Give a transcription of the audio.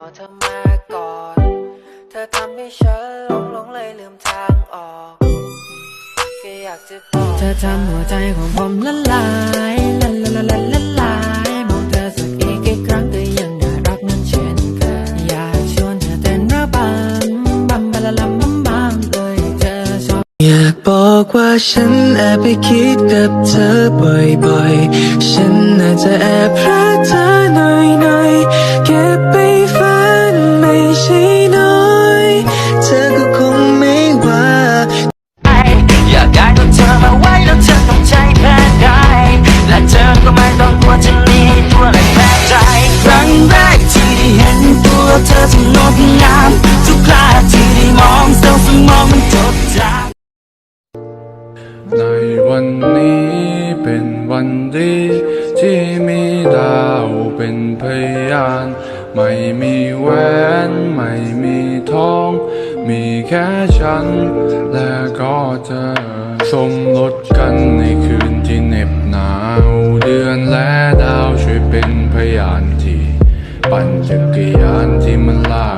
เธอมาก่อน เธอทำให้ฉันหลงหลงเลยลืมทางออกแค่อยากจะบอกเธอทำหัวใจของผมละลายละละละละละลายมองเธอสักอีกกี่ครั้งก็ยังน่ารักนั้นเช่นเคยอยากชวนเธอเต้นระบำบัมบะละลัมบัมบัมเลยเธอชอบอยากบอกว่าฉันแอบไปคิดกับเธอบ่อยๆ ฉันน่าจะแอบรักเธอหน่อย ในวันนี้เป็นวันดี ที่มีดาวเป็นพยาน ไม่มีแหวนไม่มีทอง มีแค่ฉัน และก็เธอสมรสกันในคืนที่เหน็บหนาว เดือนและดาวช่วยเป็นพยานที่ ปั่นจักรยานที่มันลา